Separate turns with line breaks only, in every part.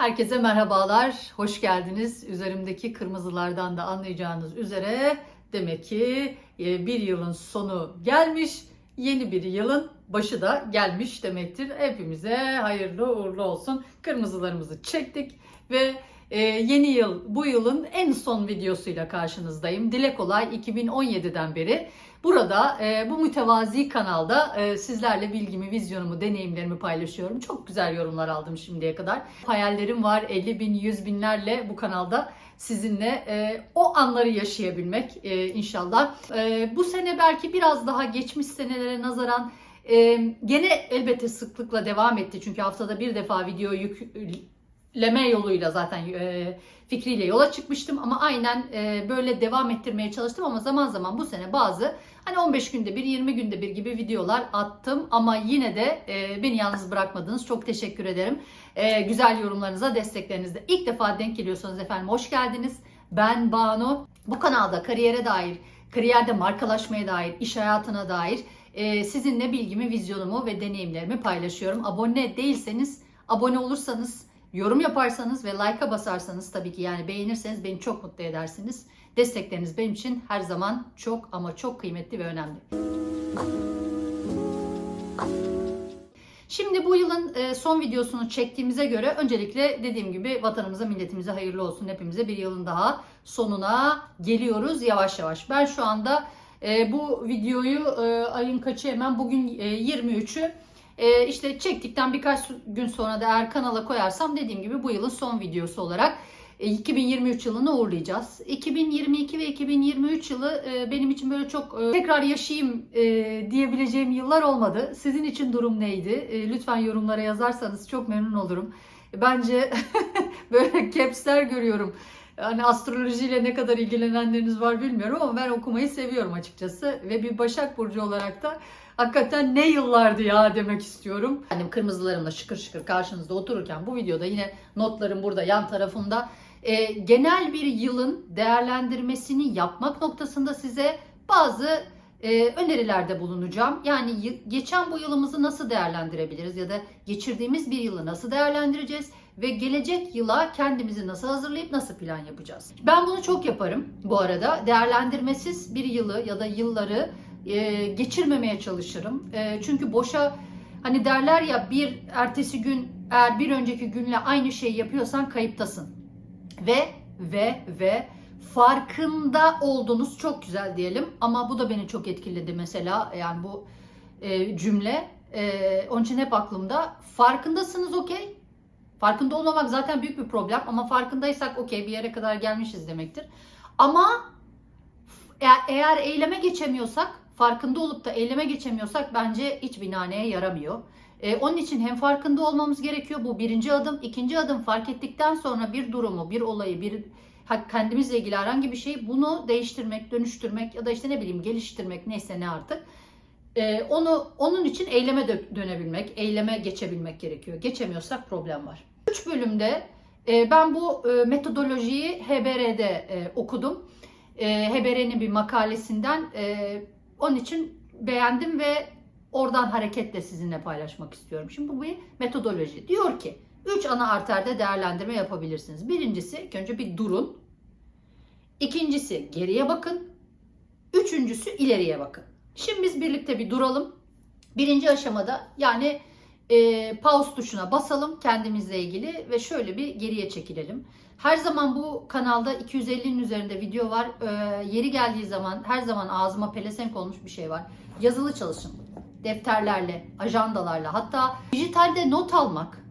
Herkese merhabalar, hoş geldiniz. Üzerimdeki kırmızılardan da anlayacağınız üzere demek ki e, bir yılın sonu gelmiş, yeni bir yılın başı da gelmiş demektir. Hepimize hayırlı uğurlu olsun. Kırmızılarımızı çektik ve e, yeni yıl bu yılın en son videosuyla karşınızdayım. Dile kolay 2017'den beri burada e, bu mütevazi kanalda e, sizlerle bilgimi, vizyonumu, deneyimlerimi paylaşıyorum. Çok güzel yorumlar aldım şimdiye kadar. Hayallerim var 50 bin, 100 binlerle bu kanalda sizinle e, o anları yaşayabilmek e, inşallah. E, bu sene belki biraz daha geçmiş senelere nazaran e, gene elbette sıklıkla devam etti. Çünkü haftada bir defa video yükleme yoluyla zaten e, fikriyle yola çıkmıştım. Ama aynen e, böyle devam ettirmeye çalıştım ama zaman zaman bu sene bazı hani 15 günde bir 20 günde bir gibi videolar attım. Ama yine de e, beni yalnız bırakmadınız. Çok teşekkür ederim. E, güzel yorumlarınıza, desteklerinizle. ilk defa denk geliyorsanız efendim hoş geldiniz. Ben Banu. Bu kanalda kariyere dair, kariyerde markalaşmaya dair, iş hayatına dair e, sizinle bilgimi, vizyonumu ve deneyimlerimi paylaşıyorum. Abone değilseniz, abone olursanız, yorum yaparsanız ve like'a basarsanız tabii ki yani beğenirseniz beni çok mutlu edersiniz. Destekleriniz benim için her zaman çok ama çok kıymetli ve önemli. Şimdi bu yılın e, son videosunu çektiğimize göre öncelikle dediğim gibi vatanımıza, milletimize hayırlı olsun. Hepimize bir yılın daha sonuna geliyoruz yavaş yavaş. Ben şu anda e, bu videoyu e, ayın kaçı hemen bugün 23'ü işte çektikten birkaç gün sonra da eğer kanala koyarsam dediğim gibi bu yılın son videosu olarak 2023 yılını uğurlayacağız. 2022 ve 2023 yılı benim için böyle çok tekrar yaşayayım diyebileceğim yıllar olmadı. Sizin için durum neydi? Lütfen yorumlara yazarsanız çok memnun olurum. Bence böyle capsler görüyorum. Hani astrolojiyle ne kadar ilgilenenleriniz var bilmiyorum ama ben okumayı seviyorum açıkçası. Ve bir Başak Burcu olarak da hakikaten ne yıllardı ya demek istiyorum. Yani kırmızılarımla şıkır şıkır karşınızda otururken bu videoda yine notlarım burada yan tarafımda. E, genel bir yılın değerlendirmesini yapmak noktasında size bazı e, önerilerde bulunacağım. Yani geçen bu yılımızı nasıl değerlendirebiliriz ya da geçirdiğimiz bir yılı nasıl değerlendireceğiz ve gelecek yıla kendimizi nasıl hazırlayıp nasıl plan yapacağız? Ben bunu çok yaparım bu arada. Değerlendirmesiz bir yılı ya da yılları e, geçirmemeye çalışırım. E, çünkü boşa hani derler ya bir ertesi gün eğer bir önceki günle aynı şeyi yapıyorsan kayıptasın. Ve ve ve farkında oldunuz çok güzel diyelim ama bu da beni çok etkiledi mesela yani bu e, cümle e, onun için hep aklımda farkındasınız okey farkında olmamak zaten büyük bir problem ama farkındaysak okey bir yere kadar gelmişiz demektir ama eğer, eyleme geçemiyorsak farkında olup da eyleme geçemiyorsak bence hiç binaneye yaramıyor. Ee, onun için hem farkında olmamız gerekiyor. Bu birinci adım. ikinci adım fark ettikten sonra bir durumu, bir olayı, bir kendimizle ilgili herhangi bir şey bunu değiştirmek, dönüştürmek ya da işte ne bileyim geliştirmek neyse ne artık. Ee, onu onun için eyleme dö- dönebilmek, eyleme geçebilmek gerekiyor. Geçemiyorsak problem var. 3 bölümde e, ben bu e, metodolojiyi HBR'de e, okudum. E, HBR'nin bir makalesinden e, onun için beğendim ve oradan hareketle sizinle paylaşmak istiyorum. Şimdi bu bir metodoloji. Diyor ki 3 ana arterde değerlendirme yapabilirsiniz. Birincisi ilk önce bir durun. İkincisi geriye bakın. Üçüncüsü ileriye bakın. Şimdi biz birlikte bir duralım. Birinci aşamada yani e, pause tuşuna basalım kendimizle ilgili ve şöyle bir geriye çekilelim. Her zaman bu kanalda 250'nin üzerinde video var. E, yeri geldiği zaman her zaman ağzıma pelesenk olmuş bir şey var. Yazılı çalışın. Defterlerle, ajandalarla hatta dijitalde not almak.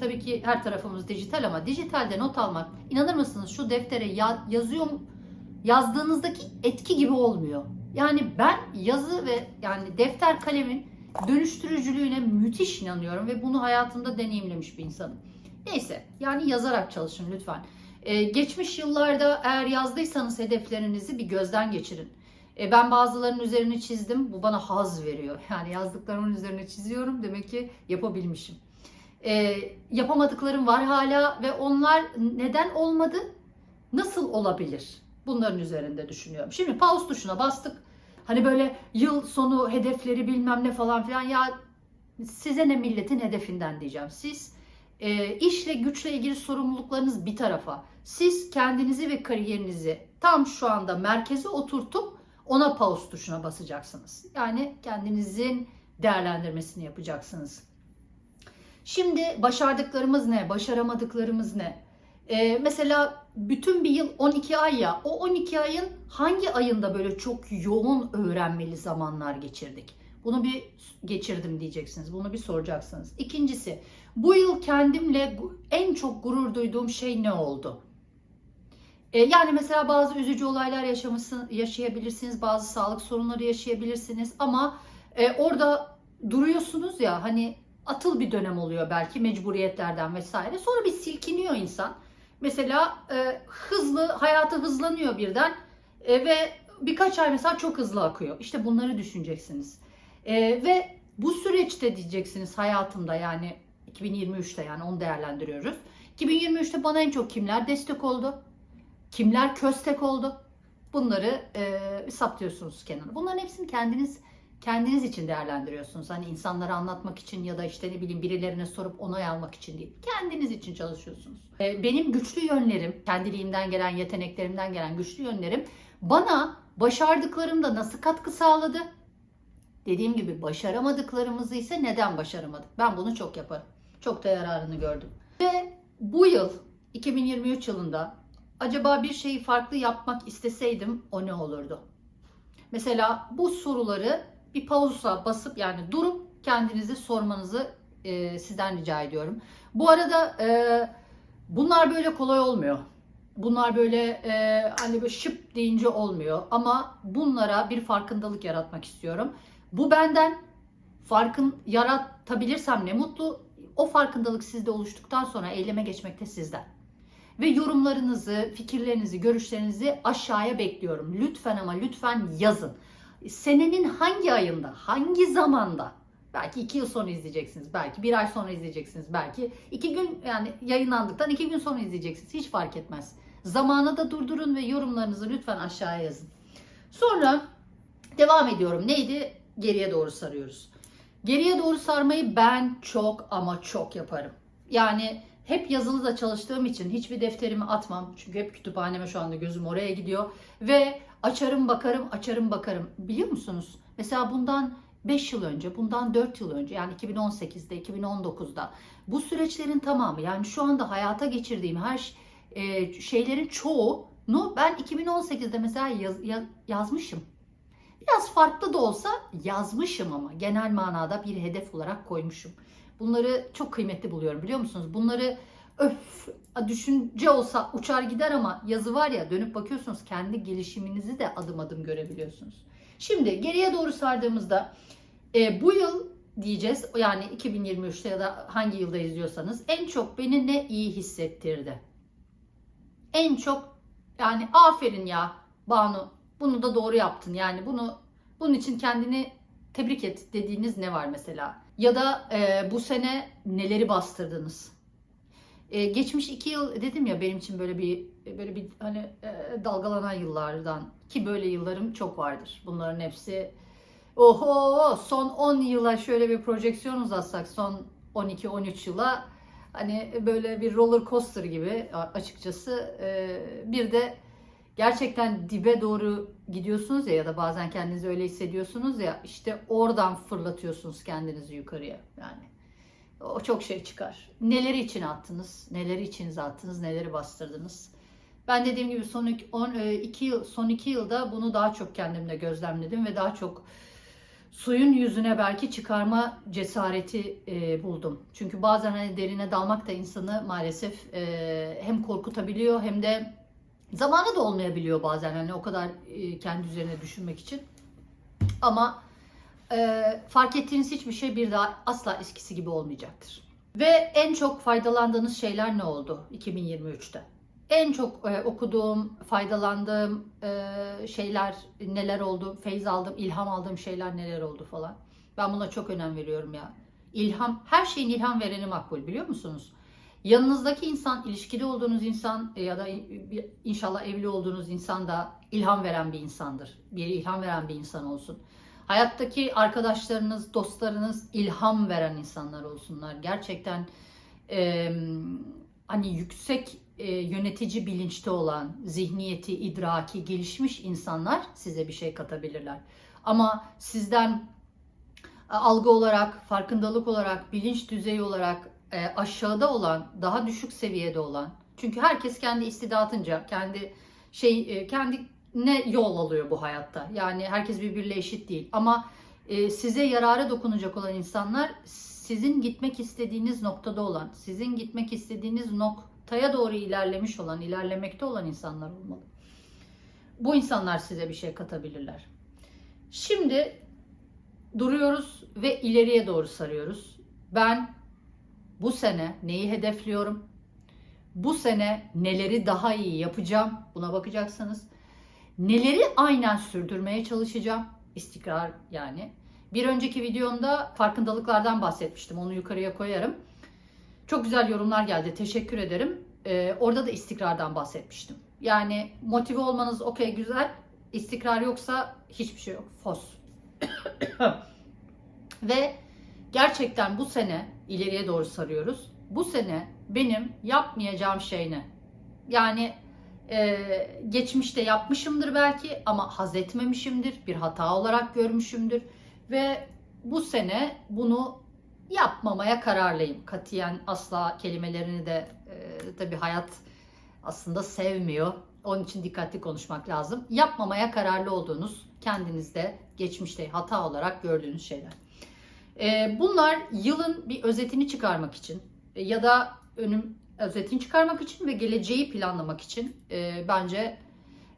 Tabii ki her tarafımız dijital ama dijitalde not almak inanır mısınız şu deftere ya, yazıyorum yazdığınızdaki etki gibi olmuyor. Yani ben yazı ve yani defter kalemin dönüştürücülüğüne müthiş inanıyorum ve bunu hayatımda deneyimlemiş bir insanım. Neyse yani yazarak çalışın lütfen. Ee, geçmiş yıllarda eğer yazdıysanız hedeflerinizi bir gözden geçirin. Ee, ben bazılarının üzerini çizdim. Bu bana haz veriyor. Yani yazdıklarımın üzerine çiziyorum. Demek ki yapabilmişim. Ee, yapamadıklarım var hala ve onlar neden olmadı? Nasıl olabilir? Bunların üzerinde düşünüyorum. Şimdi pause tuşuna bastık. Hani böyle yıl sonu hedefleri bilmem ne falan filan ya size ne milletin hedefinden diyeceğim. Siz E, işle güçle ilgili sorumluluklarınız bir tarafa. Siz kendinizi ve kariyerinizi tam şu anda merkeze oturtup ona pause tuşuna basacaksınız. Yani kendinizin değerlendirmesini yapacaksınız. Şimdi başardıklarımız ne? Başaramadıklarımız ne? Ee, mesela bütün bir yıl 12 ay ya. O 12 ayın hangi ayında böyle çok yoğun öğrenmeli zamanlar geçirdik? Bunu bir geçirdim diyeceksiniz. Bunu bir soracaksınız. İkincisi, bu yıl kendimle en çok gurur duyduğum şey ne oldu? Ee, yani mesela bazı üzücü olaylar yaşamışsın, yaşayabilirsiniz, bazı sağlık sorunları yaşayabilirsiniz ama e, orada duruyorsunuz ya hani atıl bir dönem oluyor belki mecburiyetlerden vesaire. Sonra bir silkiniyor insan. Mesela e, hızlı, hayatı hızlanıyor birden e, ve birkaç ay mesela çok hızlı akıyor. İşte bunları düşüneceksiniz. E, ve bu süreçte diyeceksiniz hayatımda yani 2023'te yani onu değerlendiriyoruz. 2023'te bana en çok kimler destek oldu? Kimler köstek oldu? Bunları e, saptıyorsunuz kenara. Bunların hepsini kendiniz kendiniz için değerlendiriyorsunuz. Hani insanlara anlatmak için ya da işte ne bileyim birilerine sorup onay almak için değil. Kendiniz için çalışıyorsunuz. E, benim güçlü yönlerim, kendiliğimden gelen, yeteneklerimden gelen güçlü yönlerim bana başardıklarımda nasıl katkı sağladı? Dediğim gibi başaramadıklarımızı ise neden başaramadık? Ben bunu çok yaparım. Çok da yararını gördüm. Ve bu yıl 2023 yılında acaba bir şeyi farklı yapmak isteseydim o ne olurdu? Mesela bu soruları bir pauza basıp yani durup kendinize sormanızı e, sizden rica ediyorum. Bu arada e, bunlar böyle kolay olmuyor. Bunlar böyle e, hani böyle şıp deyince olmuyor ama bunlara bir farkındalık yaratmak istiyorum. Bu benden farkın yaratabilirsem ne mutlu. O farkındalık sizde oluştuktan sonra eyleme geçmekte sizden. Ve yorumlarınızı, fikirlerinizi, görüşlerinizi aşağıya bekliyorum. Lütfen ama lütfen yazın. Senenin hangi ayında, hangi zamanda? Belki iki yıl sonra izleyeceksiniz, belki bir ay sonra izleyeceksiniz, belki iki gün yani yayınlandıktan iki gün sonra izleyeceksiniz. Hiç fark etmez. Zamanı da durdurun ve yorumlarınızı lütfen aşağıya yazın. Sonra devam ediyorum. Neydi? Geriye doğru sarıyoruz. Geriye doğru sarmayı ben çok ama çok yaparım. Yani hep yazılı da çalıştığım için hiçbir defterimi atmam. Çünkü hep kütüphaneme şu anda gözüm oraya gidiyor. Ve açarım bakarım, açarım bakarım. Biliyor musunuz? Mesela bundan 5 yıl önce, bundan 4 yıl önce yani 2018'de, 2019'da bu süreçlerin tamamı yani şu anda hayata geçirdiğim her e, şeylerin çoğunu ben 2018'de mesela yaz, yaz, yazmışım. Biraz farklı da olsa yazmışım ama genel manada bir hedef olarak koymuşum. Bunları çok kıymetli buluyorum biliyor musunuz? Bunları öf düşünce olsa uçar gider ama yazı var ya dönüp bakıyorsunuz kendi gelişiminizi de adım adım görebiliyorsunuz. Şimdi geriye doğru sardığımızda e, bu yıl diyeceğiz yani 2023'te ya da hangi yılda izliyorsanız en çok beni ne iyi hissettirdi? En çok yani aferin ya Banu bunu da doğru yaptın yani bunu bunun için kendini tebrik et dediğiniz ne var mesela? Ya da e, bu sene neleri bastırdınız? E, geçmiş iki yıl dedim ya benim için böyle bir böyle bir hani e, dalgalanan yıllardan ki böyle yıllarım çok vardır. Bunların hepsi oho son 10 yıla şöyle bir projeksiyon uzatsak son 12-13 yıla hani böyle bir roller coaster gibi açıkçası e, bir de gerçekten dibe doğru gidiyorsunuz ya ya da bazen kendinizi öyle hissediyorsunuz ya işte oradan fırlatıyorsunuz kendinizi yukarıya yani. O çok şey çıkar. Neleri için attınız, neleri içinize attınız, neleri bastırdınız. Ben dediğim gibi son iki, on, e, iki yıl, son iki yılda bunu daha çok kendimde gözlemledim ve daha çok suyun yüzüne belki çıkarma cesareti e, buldum. Çünkü bazen hani derine dalmak da insanı maalesef e, hem korkutabiliyor hem de Zamanı da olmayabiliyor bazen hani o kadar e, kendi üzerine düşünmek için. Ama e, fark ettiğiniz hiçbir şey bir daha asla eskisi gibi olmayacaktır. Ve en çok faydalandığınız şeyler ne oldu 2023'te? En çok e, okuduğum, faydalandığım e, şeyler neler oldu? Feyz aldım, ilham aldığım şeyler neler oldu falan. Ben buna çok önem veriyorum ya. İlham, her şeyin ilham vereni makbul biliyor musunuz? Yanınızdaki insan, ilişkili olduğunuz insan e, ya da inşallah evli olduğunuz insan da ilham veren bir insandır. Bir ilham veren bir insan olsun. Hayattaki arkadaşlarınız, dostlarınız ilham veren insanlar olsunlar. Gerçekten e, hani yüksek e, yönetici bilinçte olan, zihniyeti, idraki gelişmiş insanlar size bir şey katabilirler. Ama sizden algı olarak, farkındalık olarak, bilinç düzeyi olarak e, aşağıda olan, daha düşük seviyede olan. Çünkü herkes kendi istidatınca, kendi şey, e, kendine yol alıyor bu hayatta. Yani herkes birbiriyle eşit değil. Ama e, size yarara dokunacak olan insanlar sizin gitmek istediğiniz noktada olan, sizin gitmek istediğiniz noktaya doğru ilerlemiş olan, ilerlemekte olan insanlar olmalı. Bu insanlar size bir şey katabilirler. Şimdi duruyoruz ve ileriye doğru sarıyoruz. Ben bu sene neyi hedefliyorum? Bu sene neleri daha iyi yapacağım? Buna bakacaksınız. Neleri aynen sürdürmeye çalışacağım? İstikrar yani. Bir önceki videomda farkındalıklardan bahsetmiştim. Onu yukarıya koyarım. Çok güzel yorumlar geldi. Teşekkür ederim. Ee, orada da istikrardan bahsetmiştim. Yani motive olmanız okey güzel. İstikrar yoksa hiçbir şey yok. Fos. Ve gerçekten bu sene ileriye doğru sarıyoruz. Bu sene benim yapmayacağım şey ne? Yani e, geçmişte yapmışımdır belki ama haz etmemişimdir. Bir hata olarak görmüşümdür. Ve bu sene bunu yapmamaya kararlıyım. Katiyen asla kelimelerini de e, tabii hayat aslında sevmiyor. Onun için dikkatli konuşmak lazım. Yapmamaya kararlı olduğunuz, kendinizde geçmişte hata olarak gördüğünüz şeyler. E, bunlar yılın bir özetini çıkarmak için ya da önüm özetini çıkarmak için ve geleceği planlamak için e, bence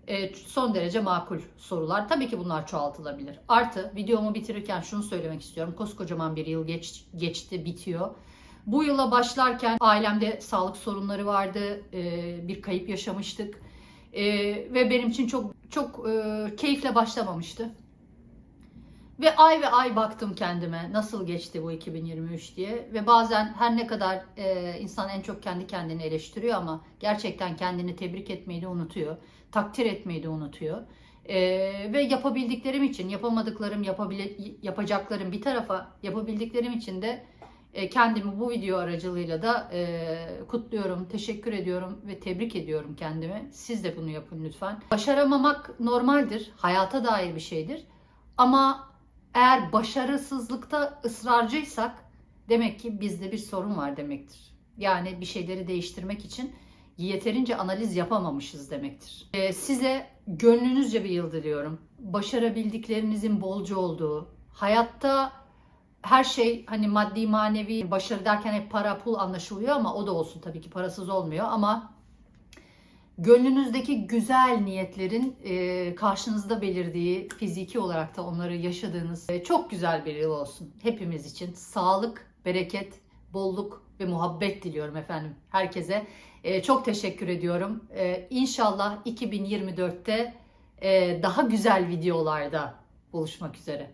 e, son derece makul sorular. Tabii ki bunlar çoğaltılabilir. Artı videomu bitirirken şunu söylemek istiyorum. Koskocaman bir yıl geç, geçti, bitiyor. Bu yıla başlarken ailemde sağlık sorunları vardı. e, bir kayıp yaşamıştık. E, ve benim için çok çok e, keyifle başlamamıştı. Ve ay ve ay baktım kendime nasıl geçti bu 2023 diye. Ve bazen her ne kadar e, insan en çok kendi kendini eleştiriyor ama gerçekten kendini tebrik etmeyi de unutuyor. Takdir etmeyi de unutuyor. E, ve yapabildiklerim için, yapamadıklarım, yapabile, yapacaklarım bir tarafa yapabildiklerim için de e, kendimi bu video aracılığıyla da e, kutluyorum, teşekkür ediyorum ve tebrik ediyorum kendimi. Siz de bunu yapın lütfen. Başaramamak normaldir, hayata dair bir şeydir. Ama eğer başarısızlıkta ısrarcıysak demek ki bizde bir sorun var demektir. Yani bir şeyleri değiştirmek için yeterince analiz yapamamışız demektir. Ee, size gönlünüzce bir yıl diliyorum. Başarabildiklerinizin bolca olduğu, hayatta her şey hani maddi manevi başarı derken hep para pul anlaşılıyor ama o da olsun tabii ki parasız olmuyor ama gönlünüzdeki güzel niyetlerin e, karşınızda belirdiği fiziki olarak da onları yaşadığınız e, çok güzel bir yıl olsun. Hepimiz için sağlık, bereket, bolluk ve muhabbet diliyorum efendim herkese. E, çok teşekkür ediyorum. E, inşallah 2024'te e, daha güzel videolarda buluşmak üzere.